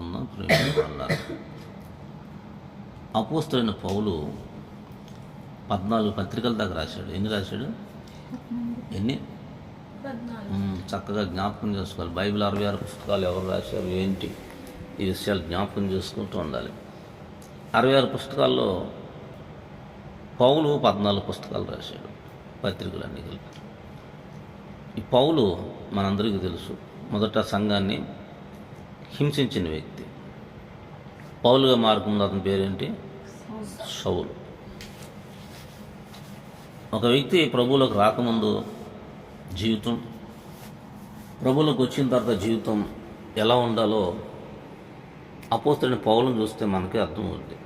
నేర్చుకుందాం ప్రేమ అపోస్తులైన పౌలు పద్నాలుగు పత్రికల దాకా రాశాడు. ఎన్ని రాశాడు? ఎన్ని? చక్కగా జ్ఞాపకం చేసుకోవాలి. బైబిల్ అరవై ఆరు పుస్తకాలు ఎవరు రాశారు ఏంటి? ఈ విషయాలు జ్ఞాపకం చేసుకుంటూ ఉండాలి. అరవై ఆరు పుస్తకాల్లో పౌలు పద్నాలుగు పుస్తకాలు రాశాడు పత్రికలన్నీ కలిపి. ఈ పౌలు మనందరికీ తెలుసు. మొదట సంఘాన్ని హింసించిన వ్యక్తి. పౌలుగా మారుకున్న అతని పేరేంటి? సౌలు. ఒక వ్యక్తి ప్రభువులకు రాకముందు జీవితం ప్రభువులకు వచ్చిన తర్వాత జీవితం ఎలా ఉండాలో అపోస్తున్న పౌలను చూస్తే మనకి అర్థమవుతుంది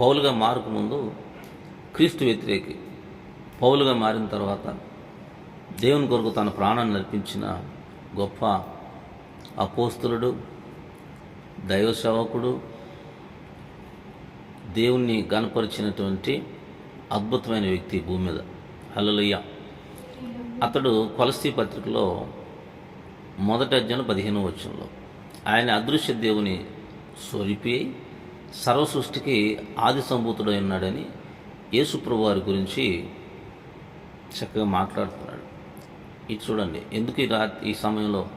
పౌలుగా మారకముందు క్రీస్తు వ్యతిరేకి పౌలుగా మారిన తర్వాత దేవుని కొరకు తన ప్రాణాన్ని నడిపించిన గొప్ప అపోస్తులుడు దైవ సేవకుడు దేవుణ్ణి గనపరిచినటువంటి అద్భుతమైన వ్యక్తి భూమి మీద. హల్లెలూయా. అతడు కొలస్తీ పత్రికలో మొదటి అధ్యాయం పదిహేను వచ్చంలో ఆయన అదృశ్య దేవుని స్వరిపి సర్వ సృష్టికి ఆది సంభూతుడై ఉన్నాడని యేసుప్రభు వారి గురించి చక్కగా మాట్లాడుతున్నాడు. ఇది చూడండి ఎందుకు ఈ రా ఈ సమయంలో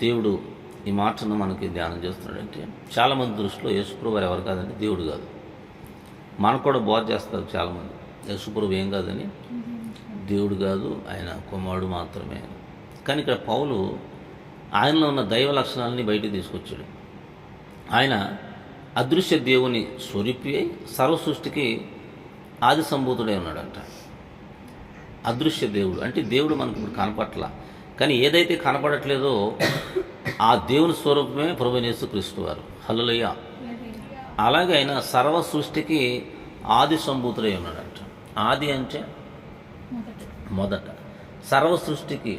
దేవుడు ఈ మాటను మనకి ధ్యానం చేస్తున్నాడంటే చాలామంది దృష్టిలో యేసుప్రభు ఎవరు కాదండి దేవుడు కాదు. మనకు కూడా బోధ చేస్తారు చాలామంది. యేసుప్రభు ఏం కాదని? దేవుడు కాదు ఆయన కుమారుడు మాత్రమే కానీ ఇక్కడ పౌలు ఆయనలో ఉన్న దైవ లక్షణాలని బయటికి తీసుకొచ్చాడు. ఆయన అదృశ్య దేవుని స్వరూపి అయి సర్వ సృష్టికి ఆది సంభూతుడై ఉన్నాడంట. అదృశ్య దేవుడు. అంటే దేవుడు మనకు ఇప్పుడు కనపట్ల. కానీ ఏదైతే కనపడట్లేదో ఆ దేవుని స్వరూపమే ప్రభునేసు క్రీస్తు వారు. హలలయ్య అలాగే ఆయన సర్వ సృష్టికి ఆది సంభూతుడై ఉన్నాడంట. ఆది అంటే మొదట. సర్వ సృష్టికి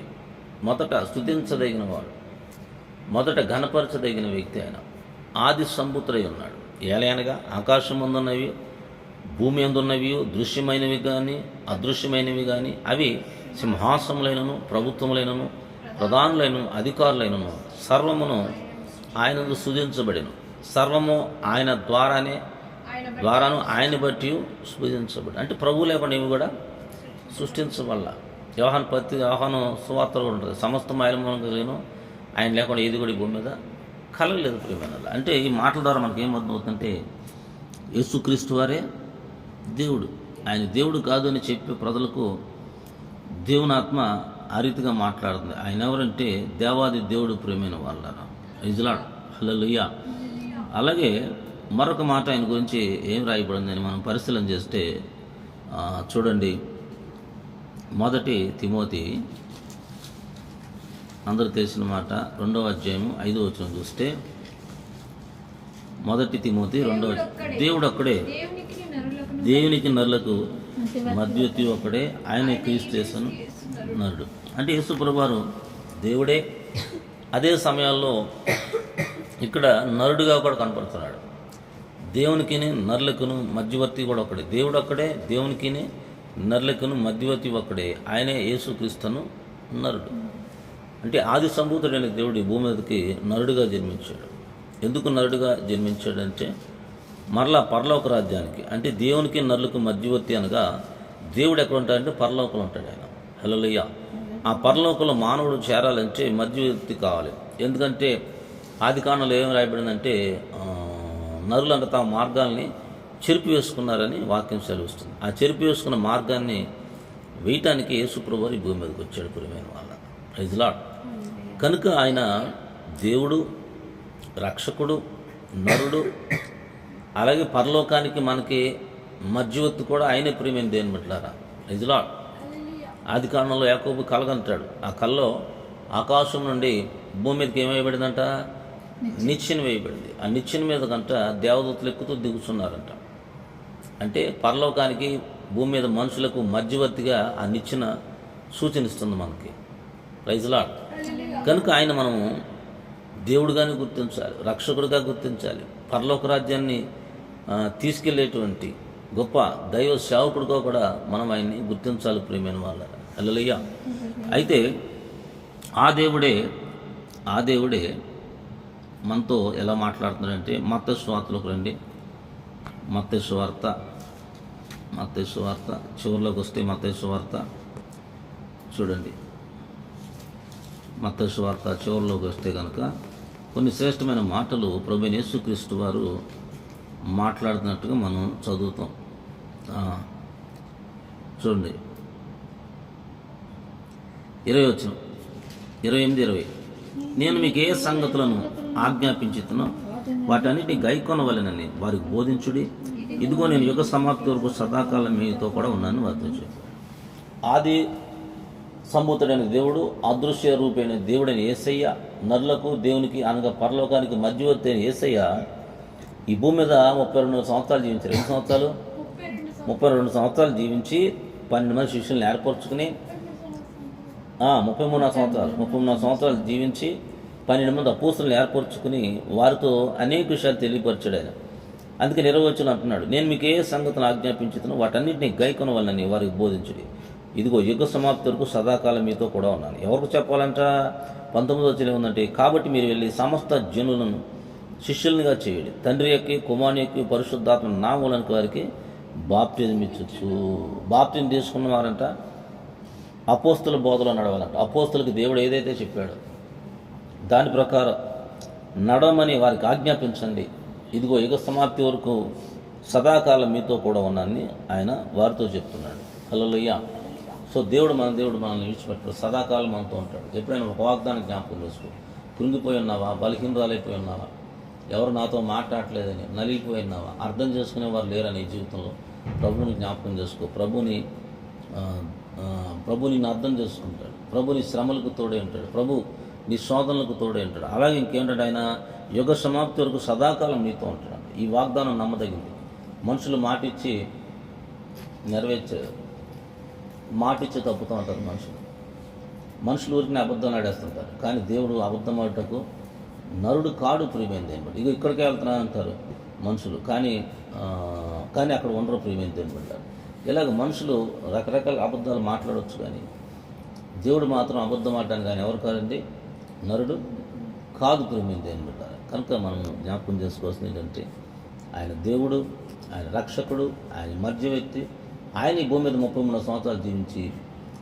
మొదట స్థుతించదగిన వాడు. మొదట ఘనపరచదగిన వ్యక్తి ఆయన. ఆది సంభూతుడై ఉన్నాడు. ఏలయనగా ఆకాశం ముందున్నవి భూమి ఎందున్నవి దృశ్యమైనవి కానీ అదృశ్యమైనవి కానీ అవి సింహాసములైనను ప్రభుత్వములైనను ప్రధానులైనను అధికారులైనను సర్వమును ఆయనకు సుధించబడిను సర్వము ఆయన ద్వారానే ద్వారాను ఆయన బట్టి సృజించబడి అంటే ప్రభువు లేకుండా ఇవి కూడా సృష్టించబడాల. వ్యవహాన్ ప్రతి వ్యవహానం సువార్తలు కూడా ఉంటుంది. సమస్త మైలమూలం కలిగిన ఆయన లేకుండా ఏది కూడా ఈ భూమి మీద కలగలేదు ప్రియమైన అంటే ఈ మాటల ద్వారా మనకి ఏం అర్థమవుతుందంటే యేసుక్రీస్తు వారే దేవుడు. ఆయన దేవుడు కాదు అని చెప్పే ప్రజలకు దేవునాత్మ ఆ రీతిగా మాట్లాడుతుంది. ఆయన ఎవరంటే దేవాది దేవుడు ప్రేమైన వాళ్ళ ఇజ్లాడ్ హల్లెలూయా. అలాగే మరొక మాట ఆయన గురించి ఏం రాయబడిందని మనం పరిశీలన చేస్తే చూడండి. మొదటి తిమోతి అందరూ తెలిసిన మాట రెండవ అధ్యాయం ఐదో వచ్చిన చూస్తే మొదటి తిమోతి రెండవ దేవుడు ఒక్కడే దేవునికి నరులకు మధ్యవర్తి ఒక్కడే ఆయన క్రీస్తు యేసును నరుడు. అంటే యేసు ప్రభువారు దేవుడే. అదే సమయాల్లో ఇక్కడ నరుడుగా కూడా కనపడుతున్నాడు. దేవునికి నరులకును మధ్యవర్తి కూడా ఒకడే. దేవుడు ఒక్కడే దేవునికి నరులకును మధ్యవర్తి ఒక్కడే. ఆయనే యేసుక్రీస్తును నరుడు. అంటే ఆది సంభూతుడైన దేవుడు భూమి మీదకి నరుడుగా జన్మించాడు. ఎందుకు నరుడుగా జన్మించాడంటే మరలా పరలోక రాజ్యానికి అంటే దేవునికి నరులకు మధ్యవర్తి అనగా దేవుడు ఎక్కడ ఉంటాడంటే పరలోకంలో ఉంటాడు ఆయన. హలోలయ్య ఆ పరలోకంలో మానవుడు చేరాలంటే మధ్యవర్తి కావాలి. ఎందుకంటే ఆది కాలంలో ఏం రాయబడిందంటే ఆ, తమ మార్గాల్ని చెరిపి వేసుకున్నారని వాక్యం సెలవిస్తుంది. ఆ చెరిపి వేసుకున్న మార్గాన్ని వేయటానికి యేసుప్రభు ఈ భూమి మీదకి వచ్చాడు ప్రియమైన వాళ్ళ. ప్రైజ్లాడ్ కనుక ఆయన దేవుడు రక్షకుడు నరుడు అలాగే పరలోకానికి మనకి మధ్యవర్తి కూడా ఆయనే ప్రియమైన దేని బిడ్డలారా? ప్రైజ్లాడ్ ఆది కాలంలో యాకోబు కలగంటాడు. ఆ కల్లో ఆకాశం నుండి భూమి మీదకి ఏమైబడిందంట నిచ్చెన వేయబడింది. ఆ నిచ్చెన మీద కంట దేవదూతలు ఎక్కుతూ దిగుతున్నారంట. అంటే పరలోకానికి భూమి మీద మనుషులకు మధ్యవర్తిగా ఆ నిచ్చెన సూచనిస్తుంది మనకి. రైజులాడ్ కనుక ఆయన మనము దేవుడుగానే గుర్తించాలి రక్షకుడిగా గుర్తించాలి పరలోక రాజ్యాన్ని తీసుకెళ్ళేటువంటి గొప్ప దైవ సేవకుడిగా కూడా మనం ఆయన్ని గుర్తించాలి ప్రియమైన వాళ్ళ. అల్లలయ్య అయితే ఆ దేవుడే ఆ దేవుడే మనతో ఎలా మాట్లాడుతున్నాడంటే మత్త స్వార్తలకు రండి. మత్త స్వార్త మత్త స్వార్త చివరిలోకి వస్తే మత్త స్వార్త చూడండి. మత స్వార్త చివరిలోకి వస్తే కనుక కొన్ని శ్రేష్టమైన మాటలు ప్రభు యేసుక్రీస్తు వారు మాట్లాడుతున్నట్టుగా మనం చదువుతాం. చూడండి. ఇరవై వచ్చిన ఇరవై ఎనిమిది ఇరవై. నేను మీకు ఏ సంగతులను ఆజ్ఞాపించుతున్నో వాటన్నిటిని గైకొనవలెనని వారికి బోధించుడి. ఇదిగో నేను యుగ సమాప్తి వరకు సదాకాలం మీతో కూడా ఉన్నాను వారితో ఆది సంభూతుడైన దేవుడు అదృశ్య రూపైన దేవుడైన ఏసయ్య నరులకు దేవునికి అనగా పరలోకానికి మధ్యవర్తి అయిన ఏసయ్య ఈ భూమి మీద ముప్పై రెండు సంవత్సరాలు జీవించారు. ఎన్ని సంవత్సరాలు? ముప్పై రెండు సంవత్సరాలు జీవించి పన్నెండు మంది శిష్యులను ఏర్పరచుకుని ముప్పై మూడు సంవత్సరాలు ముప్పై మూడు సంవత్సరాలు జీవించి పన్నెండు మంది అపూస్తులను ఏర్పరచుకుని వారితో అనేక విషయాలు తెలియపరిచాడు ఆయన. అందుకే నిర్వచనం అంటున్నాడు. నేను మీకు ఏ సంగతిని ఆజ్ఞాపించుతున్నా వాటన్నింటినీ గైకొన వల్లని వారికి బోధించుడి. ఇదిగో యుగ సమాప్తి వరకు సదాకాలం మీతో కూడా ఉన్నాను. ఎవరికి చెప్పాలంట? పంతొమ్మిదో వచ్చిన ఉందంటే కాబట్టి మీరు వెళ్ళి సమస్త జనులను శిష్యుల్నిగా చేయడు. తండ్రి యొక్క కుమారుని యొక్క పరిశుద్ధాత్మ నామూలనికి వారికి బాప్టిజం ఇచ్చచ్చు బాప్టిజం తీసుకున్న వారంట అపోస్తుల బోధలో నడవాలంట. అపోస్తులకు దేవుడు ఏదైతే చెప్పాడో దాని ప్రకారం నడవమని వారికి ఆజ్ఞాపించండి. ఇదిగో యుగ సమాప్తి వరకు సదాకాలం మీతో కూడా ఉన్నానని ఆయన వారితో చెప్తున్నాడు. హలోయ్యా సో దేవుడు మన దేవుడు మనల్ని విడిచిపెట్టాడు. సదాకాలం మనతో ఉంటాడు. ఎప్పుడైనా ఒక వాగ్దానం జ్ఞాపకం చేసుకో. కృంగిపోయి ఉన్నావా? బలహీనరాలైపోయి ఉన్నావా? ఎవరు నాతో మాట్లాడలేదని నలిగిపోయినావా? అర్థం చేసుకునే వారు లేరని జీవితంలో? ప్రభుని జ్ఞాపకం చేసుకో. ప్రభుని ప్రభుని ప్రభు నిన్ను అర్థం చేసుకుంటాడు. ప్రభు నీ శ్రమలకు తోడే ఉంటాడు. ప్రభు నీ శోధనలకు తోడే ఉంటాడు. అలాగే ఇంకేంటాడు ఆయన యుగ సమాప్తి వరకు సదాకాలం నీతో ఉంటాడు. ఈ వాగ్దానం నమ్మదగింది. మనుషులు మాటిచ్చి నెరవేర్చారు మాటిచ్చి తప్పుతూ ఉంటారు మనుషులు. మనుషులు ఊరికి అబద్ధం ఆడేస్తుంటారు. కానీ దేవుడు అబద్ధం ఆడటకు నరుడు కాడు ప్రియమైన దేవుడు ఇక ఇక్కడికే వెళ్తున్నా అంటారు మనుషులు. కానీ కానీ అక్కడ ఉండరు ప్రియమైన దేవుడు అంటారు ఇలాగ మనుషులు రకరకాల అబద్ధాలు మాట్లాడవచ్చు కానీ దేవుడు మాత్రం అబద్ధం ఆడడానికి కానీ ఎవరు కాదండి నరుడు కాదు ప్రియమైన దేవుని కనుక మనం జ్ఞాపకం చేసుకోవాల్సింది ఏంటంటే ఆయన దేవుడు ఆయన రక్షకుడు ఆయన మధ్యవ్యక్తి ఆయన ఈ భూమి మీద ముప్పై మూడు సంవత్సరాలు జీవించి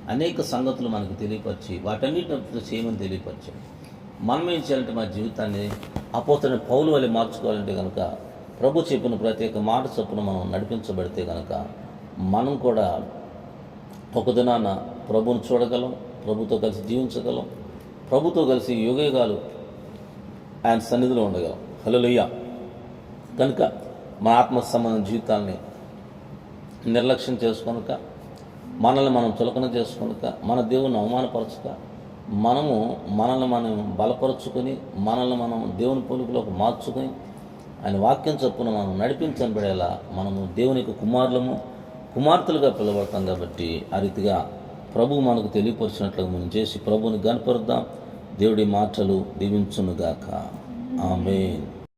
అనేక సంగతులు మనకు తెలియపరిచి వాటన్నిటిని చేయమని తెలియపరిచాడు. మనం ఏం చేయాలంటే మన జీవితాన్ని అపోతున్న పౌలు వల్ల మార్చుకోవాలంటే కనుక ప్రభు చెప్పిన ప్రత్యేక మాట చొప్పున మనం నడిపించబడితే కనుక మనం కూడా ఒక దినాన ప్రభుని చూడగలం ప్రభుతో కలిసి జీవించగలం ప్రభుతో కలిసి యుగయుగాలు ఆయన సన్నిధిలో ఉండగలం. హలోయ కనుక మా ఆత్మ సంబంధం జీవితాల్ని నిర్లక్ష్యం చేసుకొనక మనల్ని మనం చులకన చేసుకొనక మన దేవుని అవమానపరచక మనము మనల్ని మనం బలపరుచుకొని మనల్ని మనం దేవుని పొలుపులోకి మార్చుకొని ఆయన వాక్యం చొప్పున మనం నడిపించబడేలా మనము దేవునికి కుమారులము కుమార్తెలుగా పిలవడతాం కాబట్టి ఆ రీతిగా ప్రభు మనకు తెలియపరిచినట్లుగా మనం చేసి ప్రభుని గనపరుద్దాం. దేవుడి మాటలు దీవించునుగాక. ఆమె